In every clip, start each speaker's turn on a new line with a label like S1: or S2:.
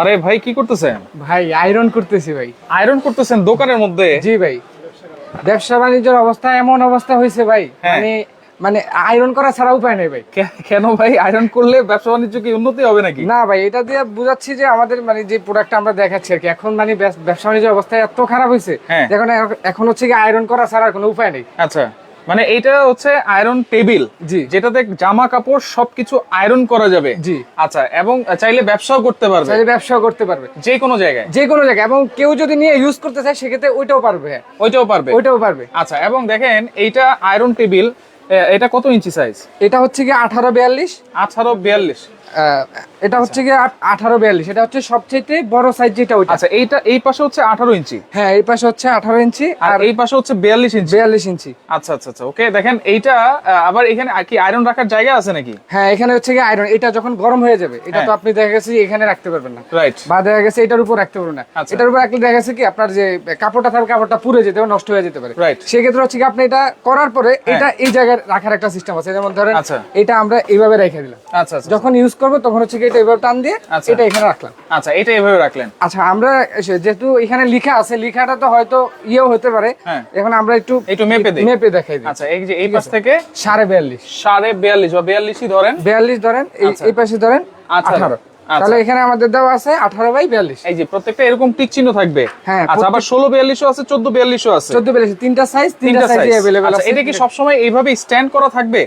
S1: আরে ভাই কি করতেছেন?
S2: ভাই আয়রন করতেছি ভাই।
S1: আয়রন করতেছেন দোকানের মধ্যে?
S2: জি ভাই। ব্যবসা বাণিজ্যের অবস্থা এমন অবস্থা হয়েছে ভাই
S1: হ্যাঁ।
S2: মানে মানে আয়রন করা ছাড়া উপায় নেই ভাই।
S1: কেন ভাই? আয়রন করলে ব্যবসা বাণিজ্য কি উন্নতি হবে নাকি?
S2: না ভাই এটা দিয়ে বুঝাচ্ছি যে আমাদের মানে যে প্রোডাক্টটা আমরা দেখাচ্ছি আর কি এখন মানে ব্যবসা বাণিজ্যের অবস্থা এত খারাপ হয়েছে
S1: হ্যাঁ।
S2: এখন এখন হচ্ছে কি আয়রন করা ছাড়া কোনো উপায় নেই।
S1: আচ্ছা। মানে এইটা হচ্ছে আয়রন টেবিল
S2: জি।
S1: যেটাতে জামা কাপড় সবকিছু আয়রন করা যাবে।
S2: জি।
S1: আচ্ছা এবং চাইলে ব্যবসাও করতে পারবে।
S2: চাইলে ব্যবসাও করতে পারবে।
S1: যে কোনো জায়গায়।
S2: যে কোনো জায়গায় এবং কেউ যদি নিয়ে ইউজ করতে চায় সেক্ষেত্রে ওইটাও পারবে।
S1: ওইটাও পারবে।
S2: ওইটাও পারবে।
S1: আচ্ছা এবং দেখেন এইটা আয়রন টেবিল এটা কত ইঞ্চি সাইজ
S2: এটা হচ্ছে কি আঠারো বিয়াল্লিশ।
S1: আঠারো বিয়াল্লিশ।
S2: এটা হচ্ছে কি আঠারো বিয়াল্লিশ। এটা হচ্ছে সবচেয়ে বড় সাইজ যেটা ওইটা।
S1: আচ্ছা এইটা এই পাশে হচ্ছে আঠারো ইঞ্চি?
S2: হ্যাঁ এই পাশে হচ্ছে আঠারো ইঞ্চি
S1: আর এই পাশে হচ্ছে বিয়াল্লিশ ইঞ্চি?
S2: বিয়াল্লিশ ইঞ্চি।
S1: আচ্ছা আচ্ছা আচ্ছা ওকে দেখেন এইটা আবার এখানে কি আয়রন রাখার জায়গা আছে নাকি?
S2: হ্যাঁ এখানে হচ্ছে কি আয়রন এটা যখন গরম হয়ে যাবে এটা তো
S1: হ্যাঁ।
S2: আপনি দেখা গেছে এখানে রাখতে পারবেন না।
S1: রাইট
S2: বা দেখা গেছে এটার উপর রাখতে পারবেন না।
S1: আচ্ছা।
S2: এটার উপর রাখলে দেখা গেছে কি আপনার যে কাপড়টা থাকবে কাপড়টা পুড়ে যেতে পারে নষ্ট হয়ে যেতে পারে।
S1: Right.
S2: সেক্ষেত্রে হচ্ছে কি আপনি এটা করার পরে এটা এই জায়গায় রাখার একটা সিস্টেম আছে। যেমন ধরেন
S1: আচ্ছা।
S2: এটা আমরা এইভাবে রেখে দিলাম।
S1: আচ্ছা আচ্ছা
S2: যখন ইউজ করব তখন হচ্ছে এটা এইভাবে টান দিয়ে
S1: আচ্ছা।
S2: এটা এখানে রাখলাম।
S1: আচ্ছা এটা এভাবে রাখলেন?
S2: আচ্ছা আমরা যেহেতু এখানে লেখা আছে লেখাটা তো হয়তো ইয়েও হতে পারে।
S1: হ্যাঁ।
S2: এখন আমরা একটু
S1: একটু মেপে দিই।
S2: মেপে দেখাই দিই।
S1: আচ্ছা এই যে এই পাশ থেকে?
S2: সাড়ে বিয়াল্লিশ।
S1: সাড়ে বিয়াল্লিশ বা বিয়াল্লিশই ধরেন।
S2: বিয়াল্লিশ ধরেন এই
S1: আচ্ছা।
S2: পাশে ধরেন
S1: আচ্ছা।
S2: আঠারো।
S1: আচ্ছা।
S2: তাহলে এখানে আমাদের দেওয়া আছে আঠারো বাই বিয়াল্লিশ।
S1: এই যে প্রত্যেকটা এরকম টিক চিহ্ন থাকবে।
S2: হ্যাঁ,
S1: আচ্ছা আবার ষোলো বিয়াল্লিশও আছে চোদ্দ বিয়াল্লিশও আছে।
S2: চোদ্দ বিয়াল্লিশ তিনটা সাইজ তিনটা সাইজ
S1: এটা কি সবসময় এইভাবে স্ট্যান্ড করা থাকবে?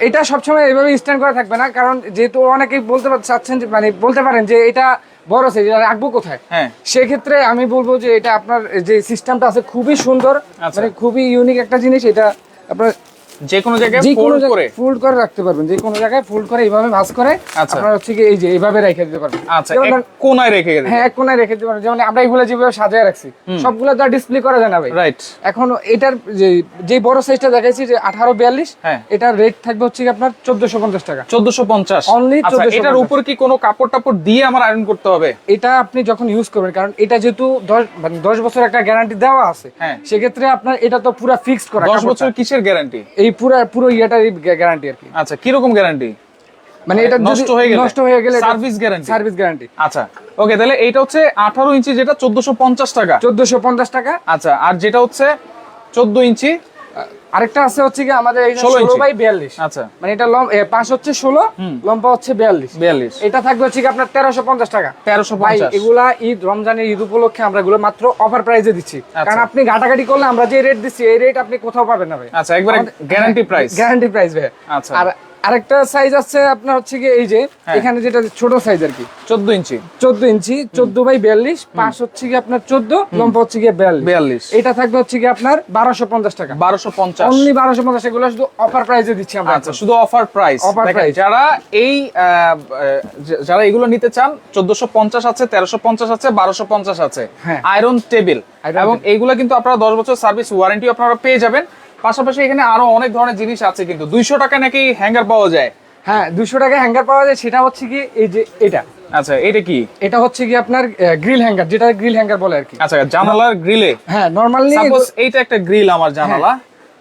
S2: এটা সবসময় এভাবে স্ট্যান্ড করা থাকবে না কারণ যেহেতু অনেকেই বলতে চাচ্ছেন যে- মানে বলতে পারেন যে এটা বড় সাইজ রাখব কোথায়
S1: হ্যাঁ
S2: সেক্ষেত্রে আমি বলব যে এটা আপনার যে সিস্টেমটা আছে খুবই সুন্দর
S1: আচ্ছা।
S2: মানে খুবই ইউনিক একটা জিনিস এটা আপনার
S1: যে কোনো জায়গায় ফোল্ড করে।
S2: ফোল্ড করে রাখতে পারবেন যে কোনো জায়গায় ফোল্ড করে এইভাবে ভাঁজ করে
S1: আচ্ছা।
S2: আপনার হচ্ছে কি এই যে এইভাবে রেখে দিতে পারবেন।
S1: আচ্ছা এক কোনায় রেখে
S2: হ্যাঁ এক কোনায় রেখে দিতে পারবেন। যেমন আমরা এগুলো যেভাবে সাজিয়ে রাখছি সবগুলো তো ডিসপ্লে করা যায় না ভাই।
S1: রাইট
S2: এখন এটার যে যে বড় সাইজটা দেখাইছি যে আঠারো বিয়াল্লিশ
S1: হ্যাঁ।
S2: এটার রেট থাকবে হচ্ছে কি আপনার চোদ্দশো পঞ্চাশ টাকা।
S1: চোদ্দশো পঞ্চাশ।
S2: Only
S1: আচ্ছা
S2: 1450
S1: এটার উপর কি কোনো কাপড় টাপড় দিয়ে আমার আয়রন করতে হবে?
S2: এটা আপনি যখন ইউজ করবেন কারণ এটা যেহেতু দশ মানে দশ বছর একটা গ্যারান্টি দেওয়া আছে
S1: হ্যাঁ।
S2: সেক্ষেত্রে আপনার এটা তো পুরো ফিক্সড করা
S1: দশ
S2: কাপড়টা।
S1: বছর কিসের গ্যারান্টি
S2: এই পুরো পুরো ইয়েটারই গ্যারান্টি আর কি।
S1: আচ্ছা কীরকম গ্যারান্টি
S2: মানে এটা
S1: নষ্ট হয়ে গেলে?
S2: নষ্ট হয়ে গেলে
S1: সার্ভিস গ্যারান্টি
S2: সার্ভিস গ্যারান্টি
S1: আচ্ছা ওকে তাহলে এটা হচ্ছে আঠারো ইঞ্চি যেটা চোদ্দশো পঞ্চাশ টাকা।
S2: চোদ্দশো পঞ্চাশ টাকা।
S1: আচ্ছা আর যেটা হচ্ছে চোদ্দ ইঞ্চি
S2: আরেকটা আছে হচ্ছে কি আমাদের এই
S1: 16
S2: ষোলো বাই বিয়াল্লিশ।
S1: আচ্ছা।
S2: মানে এটা পাশ হচ্ছে ষোলো লম্বা হচ্ছে বিয়াল্লিশ।
S1: বিয়াল্লিশ।
S2: এটা থাকবে হচ্ছে কি আপনার তেরোশো পঞ্চাশ টাকা।
S1: তেরোশো
S2: ভাই এগুলা ঈদ রমজানের ঈদ উপলক্ষে আমরা এগুলো মাত্র অফার প্রাইসে দিচ্ছি।
S1: আচ্ছা।
S2: কারণ আপনি ঘাটাঘাটি করলে আমরা যে রেট দিচ্ছি এই রেট আপনি কোথাও পাবেন না ভাই।
S1: আচ্ছা একবার গ্যারান্টি প্রাইস
S2: গ্যারান্টি প্রাইস ভাই।
S1: আচ্ছা।
S2: আর আরেকটা সাইজ আছে আপনার হচ্ছে কি এই যে
S1: হ্যাঁ।
S2: এখানে যেটা ছোট সাইজ আর কি।
S1: চোদ্দ ইঞ্চি।
S2: চোদ্দ ইঞ্চি চোদ্দ বাই বিয়াল্লিশ পাঁচ হচ্ছে কি আপনার চোদ্দ লম্বা হচ্ছে কি বিয়াল্লিশ। এটা থাকবে হচ্ছে কি আপনার বারোশো পঞ্চাশ টাকা।
S1: বারোশো পঞ্চাশ।
S2: অনলি বারোশো পঞ্চাশ এগুলো শুধু অফার প্রাইসে দিচ্ছি আমরা
S1: আচ্ছা শুধু অফার প্রাইস
S2: Offer price।
S1: যারা এই যারা এগুলো নিতে চান চোদ্দশো পঞ্চাশ আছে তেরোশো পঞ্চাশ আছে বারোশো পঞ্চাশ আছে।
S2: হ্যাঁ।
S1: আয়রন টেবিল এবং এইগুলো কিন্তু আপনারা দশ বছর সার্ভিস ওয়ারেন্টি আপনারা পেয়ে যাবেন। পাশাপাশি এখানে আরও অনেক ধরনের জিনিস আছে কিন্তু দুইশো টাকা নাকি হ্যাঙ্গার পাওয়া যায়?
S2: হ্যাঁ দুশো টাকা হ্যাঙ্গার পাওয়া যায় সেটা হচ্ছে কি এই যে এটা।
S1: আচ্ছা এটা কি?
S2: এটা হচ্ছে কি আপনার গ্রিল হ্যাঙ্গার যেটা গ্রিল হ্যাঙ্গার বলে আর কি।
S1: আচ্ছা জানালার গ্রিলে?
S2: হ্যাঁ নর্মালি
S1: সাপোজ এইটা একটা গ্রিল আমার জানালা।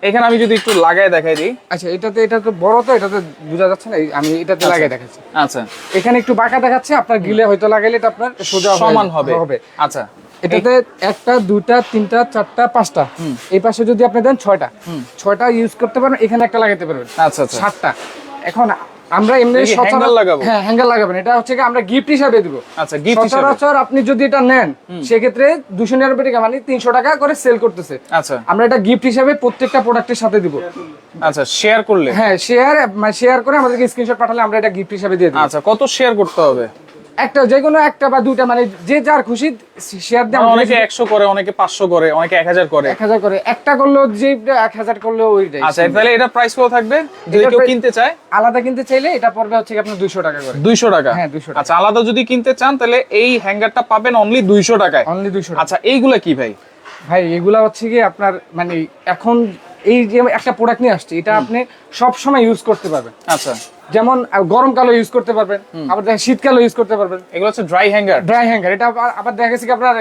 S1: এখানে আমি যদি একটু লাগায় দেখাই দিই।
S2: আচ্ছা এটাতে এটা তো বড় তো এটাতে বোঝা যাচ্ছে না আমি এটাতে লাগিয়ে দেখাচ্ছি।
S1: আচ্ছা।
S2: এখানে একটু বাঁকা দেখাচ্ছে আপনার গ্রিলে হয়তো লাগাইলে এটা আপনার সোজা
S1: সমান হবে।
S2: হবে।
S1: আচ্ছা।
S2: এটাতে একটা দুটা তিনটা চারটা পাঁচটা। এই পাশে যদি আপনি দেন ছয়টা। ছয়টা ইউজ করতে পারেন এখানে একটা লাগাতে পারবেন।
S1: আচ্ছা আচ্ছা।
S2: সাতটা। এখন আমরা এমনি সচরাচর-
S1: লাগাবো?
S2: হ্যাঁ হ্যাঙ্গার লাগাবেন। এটা হচ্ছে কি আমরা গিফট হিসাবে দিব।
S1: আচ্ছা গিফট হিসেবে।
S2: সচরাচর আপনি যদি এটা নেন সেক্ষেত্রে দুশো নিরানব্বই টাকা মানে তিনশো টাকা করে সেল করতেছে।
S1: আচ্ছা।
S2: আমরা এটা গিফট হিসাবে প্রত্যেকটা প্রোডাক্টের সাথে দিব।
S1: আচ্ছা শেয়ার করলে?
S2: হ্যাঁ শেয়ার মানে শেয়ার করে আমাদেরকে স্ক্রিনশট পাঠালে আমরা এটা গিফট হিসাবে দিয়ে দিই
S1: আচ্ছা কত শেয়ার করতে হবে?
S2: একটা যে কোনো একটা বা দুটা মানে যে যার খুশি শেয়ার দিয়ে
S1: মানে অনেকে একশো করে অনেকে পাঁচশো করে অনেকে এক হাজার করে।
S2: এক হাজার করে। একটা করলেও যে এক হাজার করলেও ওইটাই।
S1: আচ্ছা তাহলে এটা প্রাইস কত থাকবে? যদি কেউ কিনতে চায়?
S2: আলাদা কিনতে চাইলে এটা পড়বে হচ্ছে আপনার দুইশো টাকা করে।
S1: দুইশো টাকা?
S2: হ্যাঁ, 200 টাকা।
S1: আচ্ছা আলাদা যদি কিনতে চান তাহলে এই হ্যাঙ্গারটা পাবেন অনলি দুইশো টাকায়।
S2: অনলি দুইশো
S1: আচ্ছা এইগুলা কি ভাই?
S2: ভাই এগুলা হচ্ছে কি আপনার মানে এখন এই যে একটা প্রোডাক্ট নিয়ে আসছি এটা আপনি সব সময় ইউজ করতে পারবেন।
S1: আচ্ছা।
S2: যেমন গরমকালে ইউজ করতে পারবেন আবার দেখেন শীতকালে ইউজ করতে পারবেন।
S1: এগুলো হচ্ছে ড্রাই হ্যাঙ্গার
S2: ড্রাই হ্যাঙ্গার এটা আবার- দেখা গেছে কি আপনার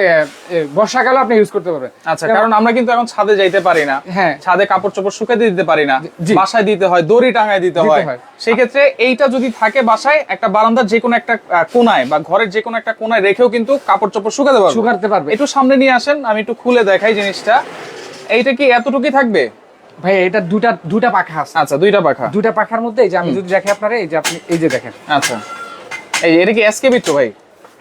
S2: বর্ষাকালে আপনি ইউজ করতে পারবেন।
S1: আচ্ছা কারণ আমরা কিন্তু এখন ছাদে যাইতে পারি না।
S2: হ্যাঁ।
S1: ছাদে কাপড় চোপড় শুকাতে দিতে পারি না। বাসায় দিতে হয় দড়ি টাঙায় দিতে হয়। সেই ক্ষেত্রে এইটা যদি থাকে বাসায় একটা বারান্দার যে কোনো একটা কোনায় বা ঘরের যে কোনো একটা কোনায় রেখেও কিন্তু কাপড় চোপড় শুকাতে পারব।
S2: শুকাতে পারবে।
S1: একটু সামনে নিয়ে আসেন আমি একটু খুলে দেখাই জিনিসটা। এইটা কি এতটুকুই থাকবে?
S2: ভাই এটা দুটা দুটা পাখা আছে।
S1: আচ্ছা দুইটা পাখা।
S2: দুটা পাখার মধ্যে এই যে আমি যদি দেখি আপনারা এই যে আপনি এই যে দেখেন।
S1: আচ্ছা। এই এটা কি এসকেবি তো ভাই?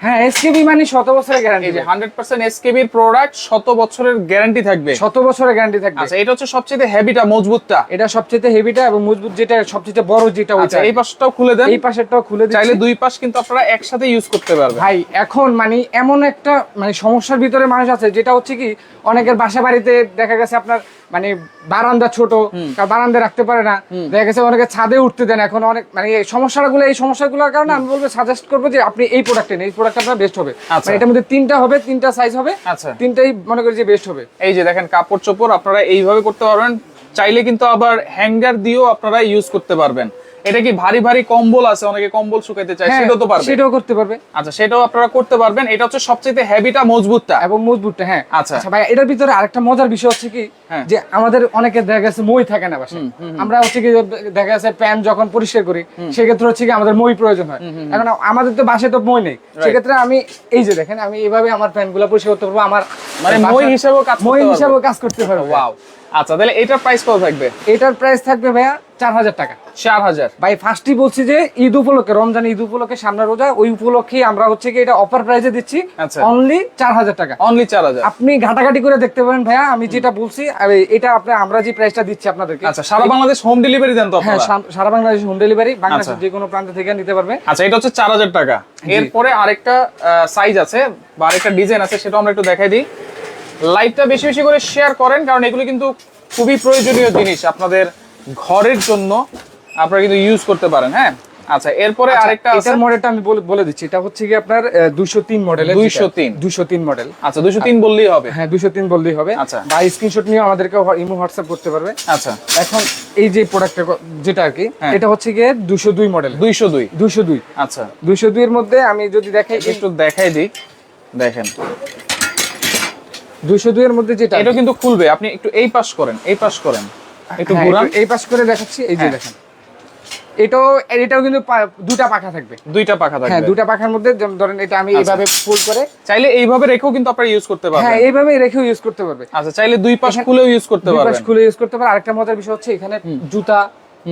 S2: হ্যাঁ এসকেবি মানে শত বছরের গ্যারান্টি
S1: হান্ড্রেড পার্সেন্ট এসকেবির প্রোডাক্ট শত বছরের গ্যারান্টি থাকবে।
S2: শত বছরের গ্যারান্টি থাকবে।
S1: আচ্ছা এটা হচ্ছে সবচেয়ে হেভিটা মজবুতটা।
S2: এটা সবচেয়ে হেভিটা এবং মজবুত যেটা সবচেয়ে বড় যেটা
S1: আচ্ছা এই পাশটাও খুলে দেন।
S2: এই পাশেরটাও খুলে
S1: চাইলে দুই পাশ কিন্তু আপনারা একসাথে ইউজ করতে পারবেন।
S2: ভাই এখন মানে এমন একটা মানে সমস্যার ভিতরে মানুষ আছে যেটা হচ্ছে কি অনেকের বাসা বাড়িতে দেখা গেছে আপনার মানে বারান্দা ছোট বারান্দা রাখতে পারে না। দেখা গেছে অনেকে ছাদে উঠতে দেন এখন অনেক মানে এই সমস্যাগুলো এই সমস্যাগুলোর কারণে আমি বলব সাজেস্ট করব যে আপনি এই প্রোডাক্টে নেন এই প্রোডাক্ট আপনার বেস্ট হবে।
S1: আচ্ছা।
S2: মানে এটার মধ্যে তিনটা হবে তিনটা সাইজ হবে
S1: আচ্ছা।
S2: তিনটাই মনে করি যে বেস্ট হবে।
S1: এই যে দেখেন কাপড় চোপড় আপনারা এইভাবে করতে পারবেন চাইলে কিন্তু আবার হ্যাঙ্গার দিয়েও আপনারা ইউজ করতে পারবেন। এটা কি ভারী ভারী কম্বল আছে? অনেকে কম্বল শুকাইতে চায়
S2: হ্যাঁ,
S1: সেটাও তো পারবে?
S2: সেটাও করতে পারবে।
S1: আচ্ছা সেটাও আপনারা করতে পারবেন। এটা হচ্ছে সবচেয়ে হেভিটা মজবুতটা।
S2: এবং মজবুতটা হ্যাঁ।
S1: আচ্ছা।
S2: ভাই এটার ভিতরে আরেকটা মজার বিষয় হচ্ছে কি
S1: হ্যাঁ।
S2: যে আমাদের অনেকে দেখা গেছে মই থাকে না বাসায়। আমরা হচ্ছে কি দেখা গেছে প্যান যখন পরিষ্কার করি সেক্ষেত্রে হচ্ছে কি আমাদের মই প্রয়োজন হয়। এখন আমাদের তো বাসায় তো মই নেই। সেক্ষেত্রে আমি এই যে দেখেন আমি এইভাবে আমার প্যানগুলো পরিষ্কার করতে পারব আমার
S1: মানে মই হিসেবেও কাজ
S2: মই
S1: করতে
S2: হিসাবেও কাজ করতে পারব।
S1: ওয়াও আচ্ছা তাহলে এটার প্রাইস কত থাকবে?
S2: এটার প্রাইস থাকবে ভাইয়া চার হাজার টাকা।
S1: চার হাজার
S2: ভাই ফার্স্টই বলছি যে ঈদ উপলক্ষে রমজান ঈদ উপলক্ষে সামনে রোজা ওই উপলক্ষে আমরা হচ্ছে কি এটা অফার প্রাইসে দিচ্ছি।
S1: আচ্ছা।
S2: অনলি চার হাজার টাকা।
S1: অনলি চার হাজার
S2: আপনি ঘাটাঘাটি করে দেখতে পারেন ভাইয়া আমি যেটা বলছি আর এটা আপনি আমরা যে প্রাইসটা দিচ্ছি আপনাদেরকে।
S1: আচ্ছা সারা বাংলাদেশ হোম ডেলিভারি দেন তো
S2: হ্যাঁ সারা বাংলাদেশ হোম ডেলিভারি বাংলাদেশের
S1: আচ্ছা।
S2: যে কোনো প্রান্ত থেকে নিতে পারবে।
S1: আচ্ছা এটা হচ্ছে চার হাজার টাকা এরপরে আরেকটা সাইজ আছে বা আরেকটা ডিজাইন আছে সেটা আমরা একটু দেখাই দিই। লাইভটা বেশি বেশি করে শেয়ার করেন কারণ এগুলো কিন্তু খুবই প্রয়োজনীয় জিনিস আপনাদের ঘরের জন্য। আপনারা কিন্তু ইউজ করতে পারেন হ্যাঁ? আচ্ছা এরপরে আরেকটা আছে।
S2: এটার মডেলটা আমি বলে- বলে দিচ্ছি। এটা হচ্ছে কি আপনার দুশো তিন মডেলের
S1: 203
S2: দুশো তিন। মডেল
S1: আচ্ছা দুশো তিন বললেই হবে।
S2: হ্যাঁ দুশো তিন বললেই হবে।
S1: আচ্ছা।
S2: বা স্ক্রিনশট নিয়ে আমাদেরকে ইমো হোয়াটসঅ্যাপ করতে পারবে।
S1: আচ্ছা।
S2: এখন এই যে প্রোডাক্টটা যেটা আর কি
S1: হ্যাঁ।
S2: এটা হচ্ছে গিয়ে দুশো দুই মডেল
S1: দুইশো দুই।
S2: দুশো দুই।
S1: আচ্ছা।
S2: দুশো দুই এর মধ্যে আমি যদি দেখাই
S1: একটু দেখাই দিই। দেখেন।
S2: দুশো দুই এর মধ্যে যেটা
S1: এটা কিন্তু খুলবে। আপনি একটু এই পাশ করেন এই পাশ করেন। একটু
S2: হ্যাঁ,
S1: ঘুরান।
S2: এই পাশ করে দেখাচ্ছি এই যে
S1: হ্যাঁ।
S2: দেখেন। এটাও এটাও কিন্তু দুটা পাখা থাকবে।
S1: দুইটা পাখা
S2: হ্যাঁ
S1: থাকবে
S2: দুটা পাখার মধ্যে ধরেন এটা আমি
S1: আচ্ছা।
S2: এইভাবে ফুল করে
S1: চাইলে এইভাবে রেখেও কিন্তু আপনারা ইউজ করতে
S2: হ্যাঁ এইভাবে রেখেও ইউজ করতে পারবে।
S1: আচ্ছা চাইলে দুই পাশ খুলেও ইউজ করতে
S2: দুই পাশ খুলে ইউজ করতে পারবে আরেকটা মজার বিষয় হচ্ছে এখানে জুতা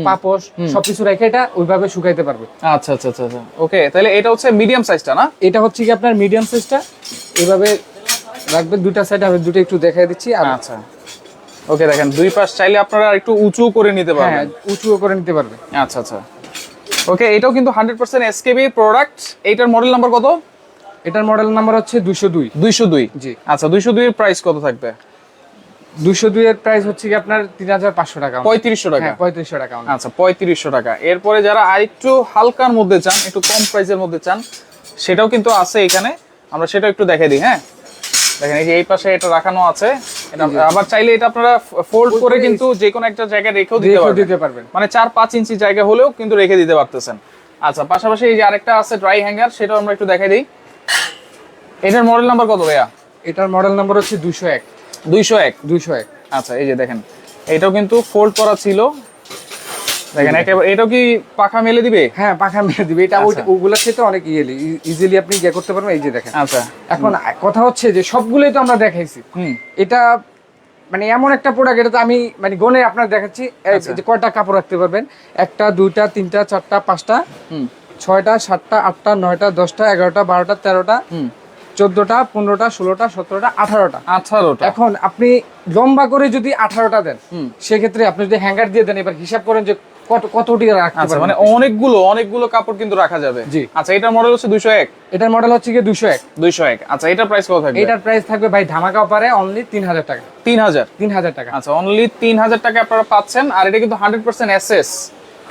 S2: পাপোশ সবকিছু রেখে এটা ওইভাবে শুকাইতে পারবে।
S1: আচ্ছা আচ্ছা আচ্ছা আচ্ছা। ওকে তাহলে এটা হচ্ছে মিডিয়াম সাইজটা না?
S2: এটা হচ্ছে কি আপনার মিডিয়াম সাইজটা এইভাবে রাখবে দুইটা সাইড আমি দুটো একটু দেখাই দিচ্ছি আর
S1: আচ্ছা। ওকে দেখেন দুই পাশ চাইলে আপনারা একটু উঁচু করে নিতে
S2: হ্যাঁ
S1: পারবেন।
S2: উঁচু করে নিতে পারবে।
S1: আচ্ছা আচ্ছা। ওকে এটাও কিন্তু হান্ড্রেড পার্সেন্ট এসকেবি প্রোডাক্ট এইটার মডেল নাম্বার কত?
S2: এটার মডেল নাম্বার হচ্ছে দুশো দুই।
S1: দুইশো দুই।
S2: জি।
S1: আচ্ছা দুইশো দুই এর প্রাইস কত থাকবে?
S2: দুশো দুই এর প্রাইস হচ্ছে কি আপনার তিন হাজার পাঁচশো টাকা
S1: পঁয়ত্রিশশো টাকা।
S2: হ্যাঁ পঁয়ত্রিশশো টাকা
S1: আচ্ছা পঁয়ত্রিশশো টাকা। এরপরে যারা আরেকটু হালকার মধ্যে চান একটু কম প্রাইসের মধ্যে চান সেটাও কিন্তু আছে এখানে। আমরা সেটাও একটু দেখাই দিই হ্যাঁ? দেখেন এই যে এই পাশে এটা রাখানো আছে। এটা আবার চাইলে এটা আপনারা ফোল্ড করে কিন্তু যে কোনো একটা জায়গায় রেখেও দিতে পারবেন।
S2: দিতে পারবেন।
S1: মানে চার পাঁচ ইঞ্চি জায়গা হলেও কিন্তু রেখে দিতে পারতেছেন। আচ্ছা পাশাপাশি এই যে আরেকটা আছে ড্রাই হ্যাঙ্গার সেটাও আমরা একটু দেখাই দিই। এটার মডেল নাম্বার কত ভাইয়া?
S2: এটার মডেল নাম্বার হচ্ছে দুশো এক।
S1: দুইশো এক।
S2: দুশো এক।
S1: আচ্ছা এই যে দেখেন এটাও কিন্তু ফোল্ড করা ছিল। দেখেন একেবারে এটাও কি পাখা মেলে দিবে?
S2: হ্যাঁ পাখা মেরে দিবে। এটা
S1: আচ্ছা।
S2: ওগুলোর ক্ষেত্রে অনেক ইয়েলি ইজিলি আপনি ইয়ে করতে পারবেন এই যে দেখেন।
S1: আচ্ছা।
S2: এখন কথা হচ্ছে যে সবগুলোই তো আমরা দেখাইছি।
S1: হুম।
S2: এটা মানে এমন একটা প্রোডাক্ট এটা তো আমি মানে গনে আপনার দেখাচ্ছি।
S1: আচ্ছা।
S2: যে কয়টা কাপড় রাখতে পারবেন? একটা দুইটা তিনটা চারটা পাঁচটা
S1: হুম।
S2: ছয়টা সাতটা আটটা নয়টা দশটা এগারোটা বারোটা তেরোটা
S1: হুম।
S2: চোদ্দটা পনেরোটা ষোলোটা সতেরোটা আঠারোটা।
S1: আঠারোটা।
S2: এখন আপনি লম্বা করে যদি আঠারোটা দেন
S1: হুম।
S2: সেক্ষেত্রে আপনি যদি হ্যাঙ্গার দিয়ে দেন এবার হিসাব করেন যে কত কতটি রাখতে
S1: আচ্ছা
S2: পারবেন
S1: মানে অনেকগুলো অনেকগুলো কাপড় কিন্তু রাখা যাবে।
S2: জি।
S1: আচ্ছা এটার মডেল হচ্ছে দুইশো এক।
S2: এটার মডেল হচ্ছে কি দুশো এক।
S1: দুইশো এক। আচ্ছা এটার প্রাইস কত থাকবে?
S2: এটার প্রাইস থাকবে ভাই ধামাকা অফারে অনলি তিন হাজার টাকা।
S1: তিন হাজার
S2: তিন হাজার টাকা।
S1: আচ্ছা অনলি তিন হাজার টাকা আপনারা পাচ্ছেন আর এটা কিন্তু hundred percent SS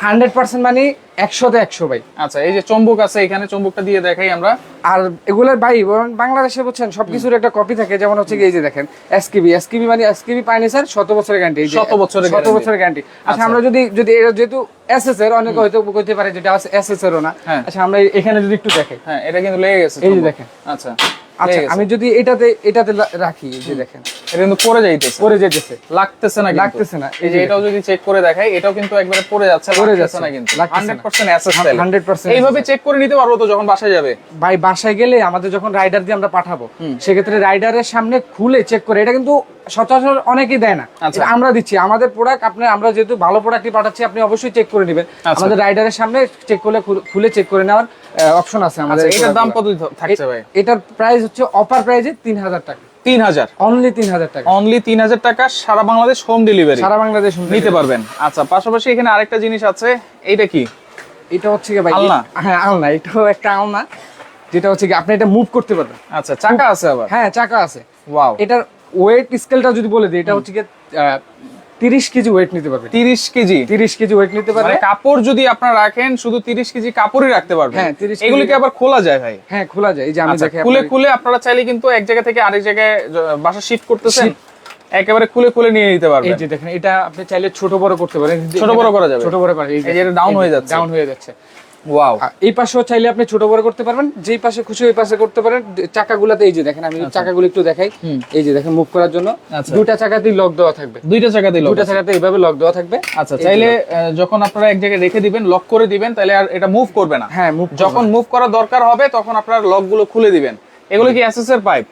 S2: hundred percent মানে একশোতে একশো ভাই।
S1: আচ্ছা এই যে চম্বুক আছে এখানে চম্বুকটা দিয়ে দেখাই আমরা।
S2: আর এগুলোর ভাই বাংলাদেশে বুঝছেন সবকিছুর একটা কপি থাকে যেমন হচ্ছে এই যে দেখেন এসকিবি এসকিবি মানে এসকিবি পাইনি স্যার শত বছরের গ্যারান্টি
S1: শত বছরের
S2: শত বছরের গ্যারান্টি আচ্ছা
S1: আচ্ছা।
S2: আমরা যদি যদি এটা যেহেতু এসএস এর অনেকে হয়তো কইতে পারে যেটা এসএস এরও না।
S1: হ্যাঁ।
S2: আচ্ছা আমরা এখানে যদি একটু দেখাই
S1: হ্যাঁ এটা কিন্তু লেগে গেছে
S2: এই যে দেখেন।
S1: আচ্ছা
S2: আচ্ছা আমি যদি এটাতে এটাতে রাখি এই যে দেখেন।
S1: এটা কিন্তু পড়ে যাইতেছে।
S2: পরে যেতেছে
S1: লাগতেছে না
S2: লাগতেছে না,
S1: এই যে এটাও যদি চেক করে দেখাই এটাও কিন্তু একবারে পড়ে যাচ্ছে
S2: পড়ে যাচ্ছে,
S1: না কিন্তু।
S2: লাগতেছে না।
S1: 100% অ্যাসেস
S2: 100%
S1: এইভাবে চেক করে নিতে পারব তো যখন বাসায় যাবে?
S2: ভাই বাসায় গেলে আমাদের যখন রাইডার দিয়ে আমরা পাঠাবো সেক্ষেত্রে রাইডারের সামনে খুলে চেক করে এটা কিন্তু সচরাচর অনেকেই দেয় না।
S1: আচ্ছা।
S2: আমরা দিচ্ছি। আমাদের প্রোডাক্ট আপনি আমরা যেহেতু ভালো প্রোডাক্টই পাঠাচ্ছি আপনি অবশ্যই চেক করে নেবেন।
S1: আচ্ছা।
S2: আমাদের রাইডারের সামনে চেক করলে খুলে চেক করে নেওয়ার অপশন আছে আমাদের
S1: আচ্ছা এটার দাম কত থাকছে ভাই?
S2: এটার প্রাইস হচ্ছে অফার প্রাইজে তিন হাজার টাকা।
S1: তিন হাজার?
S2: অনলি তিন হাজার টাকা।
S1: অনলি তিন হাজার টাকা সারা বাংলাদেশ হোম ডেলিভারি
S2: সারা বাংলাদেশ
S1: নিতে পারবেন। আচ্ছা পাশাপাশি এখানে আরেকটা জিনিস আছে এইটা কি?
S2: এটা হচ্ছে কি ভাই
S1: আলনা?
S2: হ্যাঁ আলনা। এটাও একটা আলনা যেটা হচ্ছে কি আপনি এটা মুভ করতে পারবেন।
S1: আচ্ছা চাকা আছে আবার?
S2: হ্যাঁ চাকা আছে।
S1: ওয়াও
S2: এটার ওয়েট স্কেলটা যদি বলে দিই এটা হচ্ছে কি তিরিশ কেজি ওয়েট নিতে পারবে
S1: তিরিশ কেজি?
S2: তিরিশ কেজি ওয়েট নিতে পারবে
S1: মানে কাপড় যদি আপনারা রাখেন শুধু তিরিশ কেজি কাপড়ই রাখতে পারবেন।
S2: হ্যাঁ, 30 কেজি-
S1: এগুলিকে আবার খোলা যায় ভাই?
S2: হ্যাঁ খোলা যায়। এই যে আমি
S1: আচ্ছা
S2: দেখে
S1: খুলে খুলে আপনারা চাইলে কিন্তু এক জায়গা থেকে আরেক জায়গায় বাসা শিফট করতেছেন? একেবারে খুলে খুলে নিয়ে নিতে পারবেন।
S2: এই যে দেখেন এটা আপনি চাইলে ছোট বড় করতে পারেন।
S1: ছোট বড় করা যাবে?
S2: ছোট বড় করা
S1: এই যে down হয়ে যাচ্ছে।
S2: ডাউন হয়ে যাচ্ছে।
S1: ওয়াও
S2: এই পাশেও চাইলে আপনি ছোট বড় করতে পারবেন। যেই পাশে খুশি ওই পাশে করতে পারেন। চাকাগুলোতে এই যে দেখেন আমি চাকাগুলো একটু দেখাই। এই যে দেখেন মুভ করার জন্য।
S1: আচ্ছা।
S2: দুটা চাকাতেই লক দেওয়া থাকবে।
S1: দুইটা চাকাতেই দিল
S2: দুটা চাকাতে এইভাবে লক দেওয়া থাকবে।
S1: আচ্ছা চাইলে যখন আপনারা এক জায়গায় রেখে দিবেন লক করে দিবেন তাহলে আর এটা মুভ করবে না।
S2: হ্যাঁ মুভ
S1: যখন মুভ করা দরকার হবে তখন আপনার লকগুলো খুলে দিবেন। এগুলো কি এসএস এর পাইপ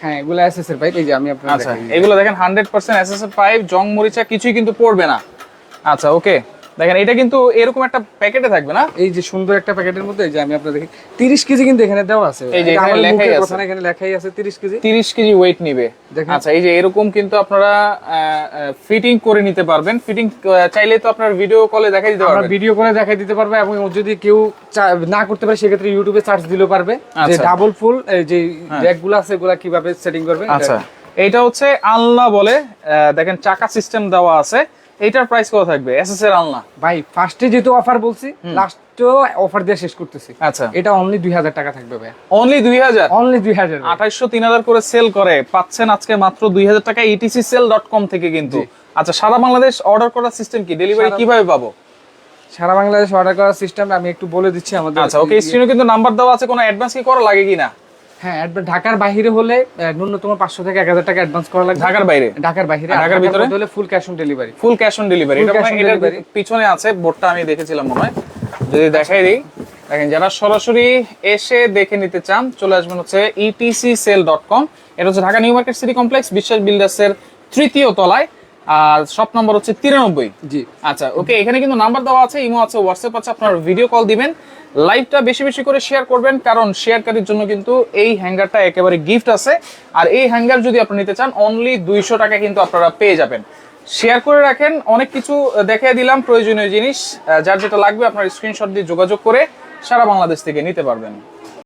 S2: হ্যাঁ এগুলো এসএস এর পাইপ এই যে আমি
S1: আচ্ছা এগুলো দেখেন হান্ড্রেড পার্সেন্ট এসএস এর পাইপ জং মরিচা কিছুই কিন্তু পড়বে না। আচ্ছা ওকে দেখেন এটা কিন্তু এরকম একটা প্যাকেটে থাকবে না?
S2: এই যে সুন্দর একটা প্যাকেটের মধ্যে এই যে আমি আপনাদের দেখি 30 কেজি কিন্তু এখানে দেওয়া আছে।
S1: এই যে এখানে লেখাই আছে।
S2: এখানে লেখাই আছে 30 কেজি।
S1: তিরিশ কেজি ওয়েট নিবে।
S2: দেখেন।
S1: আচ্ছা এই যে এরকম কিন্তু আপনারা ফিটিং করে নিতে পারবেন। ফিটিং চাইলে তো আপনার ভিডিও কলে দেখাই দিতে পারবেন।
S2: ভিডিও কলে দেখাই দিতে পারবে এবং যদি কেউ না করতে পারে সেক্ষেত্রে ইউটিউবে সার্চ দিলেও পারবে। যে
S1: আচ্ছা।
S2: ডাবল ফুল যে জ্যাকগুলো আছে এগুলা কীভাবে সেটিং করবে এটা-
S1: আচ্ছা। এইটা হচ্ছে আলনা বলে দেখেন চাকা সিস্টেম দেওয়া আছে। এইটার প্রাইস কত থাকবে? এসএস এর আলনা?
S2: ভাই ফার্স্টে যেহেতু অফার বলছি লাস্টেও অফার দিয়ে শেষ করতেছি।
S1: আচ্ছা।
S2: এটা অনলি দুই হাজার টাকা থাকবে ভাই
S1: অনলি দুই হাজার?
S2: অনলি দুই হাজার
S1: আঠাইশশো তিন হাজার করে সেল করে পাচ্ছেন আজকে মাত্র দুই হাজার টাকা ইটিসি সেল ডট কম থেকে কিন্তু। আচ্ছা সারা বাংলাদেশ অর্ডার করার সিস্টেম কি? ডেলিভারি কীভাবে পাবো?
S2: সারা বাংলাদেশ অর্ডার করার সিস্টেম আমি একটু বলে দিচ্ছি আমাদের
S1: আচ্ছা ওকে স্ক্রিনে কিন্তু নাম্বার দেওয়া আছে কোনো অ্যাডভান্স কি করা লাগে কিনা
S2: হ্যাঁ ঢাকার বাইরে হলে ন্যূনতম পাঁচশো থেকে এক হাজার টাকা অ্যাডভান্স করা লাগবে।
S1: ঢাকার বাইরে?
S2: ঢাকার বাইরে।
S1: ঢাকার ভিতরে?
S2: হলে full cash on delivery
S1: full cash on delivery. পিছনে আছে বোর্ডটা আমি দেখেছিলাম মনে হয়। যদি দেখাই দিই দেখেন যারা সরাসরি এসে দেখে নিতে চান চলে আসবেন হচ্ছে ইটিসি সেল ডট কম এটা হচ্ছে Dhaka new market city complex Biswas builders এর তৃতীয় তলায়। আর শপ নম্বর হচ্ছে তিরানব্বই।
S2: জি।
S1: আচ্ছা ওকে এখানে কিন্তু নাম্বার দেওয়া আছে ইমো আছে হোয়াটসঅ্যাপ আছে আপনার ভিডিও কল দিবেন। লাইভটা বেশি বেশি করে শেয়ার করবেন কারণ শেয়ারকারীর জন্য কিন্তু এই হ্যাঙ্গারটা একেবারে গিফট আছে। আর এই হ্যাঙ্গার যদি আপনি নিতে চান অনলি দুইশো টাকা কিন্তু আপনারা পেয়ে যাবেন। শেয়ার করে রাখেন অনেক কিছু দেখিয়ে দিলাম প্রয়োজনীয় জিনিস যার যেটা লাগবে আপনার স্ক্রিনশট দিয়ে যোগাযোগ করে সারা বাংলাদেশ থেকে নিতে পারবেন।